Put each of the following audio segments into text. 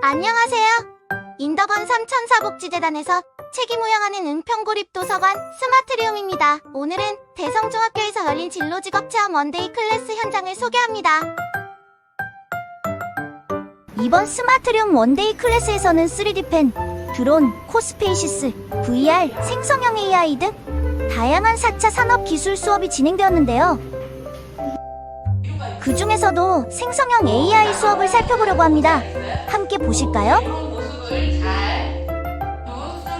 안녕하세요. 인덕원 삼천사복지재단에서 책임 우영하는 은평고립 도서관 스마트리움입니다. 오늘은 대성중학교에서 열린 진로직업 체험 원데이 클래스 현장을 소개합니다. 이번 스마트리움 원데이 클래스에서는 3D펜, 드론, 코스페이시스, VR, 생성형 AI 등 다양한 4차 산업 기술 수업이 진행되었는데요. 그 중에서도 생성형 AI 수업을 살펴보려고 합니다. 함께 보실까요?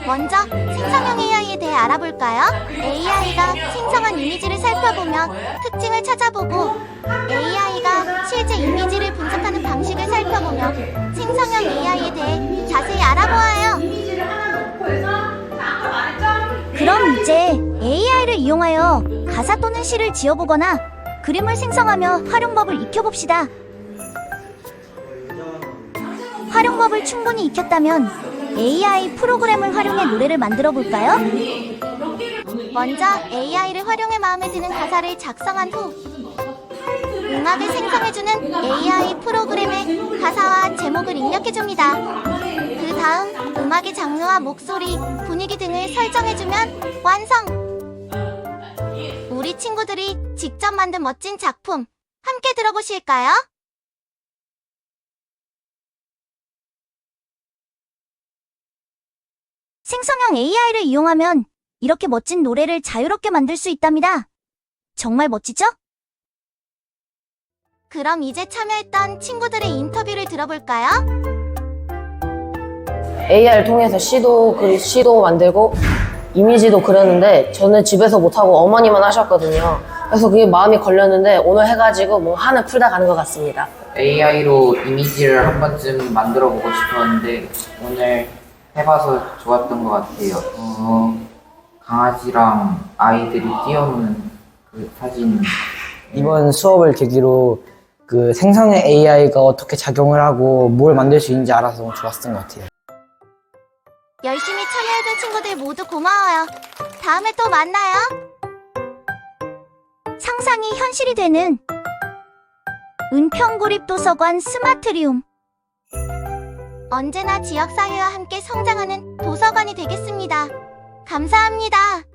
먼저 생성형 AI에 대해 알아볼까요? AI가 생성한 이미지를 살펴보며 특징을 찾아보고 AI가 실제 이미지를 분석하는 방식을 살펴보며 생성형 AI에 대해 자세히 알아보아요. 그럼 이제 AI를 이용하여 가사 또는 시를 지어보거나 그림을 생성하며 활용법을 익혀봅시다. 활용법을 충분히 익혔다면 AI 프로그램을 활용해 노래를 만들어 볼까요? 먼저 AI를 활용해 마음에 드는 가사를 작성한 후 음악을 생성해주는 AI 프로그램에 가사와 제목을 입력해줍니다. 그 다음 음악의 장르와 목소리, 분위기 등을 설정해주면 완성! 우리 친구들이 직접 만든 멋진 작품 함께 들어보실까요? 생성형 AI를 이용하면 이렇게 멋진 노래를 자유롭게 만들 수 있답니다. 정말 멋지죠? 그럼 이제 참여했던 친구들의 인터뷰를 들어볼까요? AI를 통해서 시도 그 시도 만들고 이미지도 그렸는데 저는 집에서 못하고 어머니만 하셨거든요. 그래서 그게 마음이 걸렸는데 오늘 해가지고 뭐 한을 풀다 가는 것 같습니다. AI로 이미지를 한 번쯤 만들어 보고 싶었는데 오늘 해봐서 좋았던 것 같아요. 어, 강아지랑 아이들이 뛰어노는 그 사진 이번 수업을 계기로 그 생성의 AI가 어떻게 작용을 하고 뭘 만들 수 있는지 알아서 좋았던 것 같아요. 열심히 참여해준 친구들 모두 고마워요. 다음에 또 만나요. 상상이 현실이 되는 은평고립도서관 스마트리움. 언제나 지역 사회와 함께 성장하는 도서관이 되겠습니다. 감사합니다.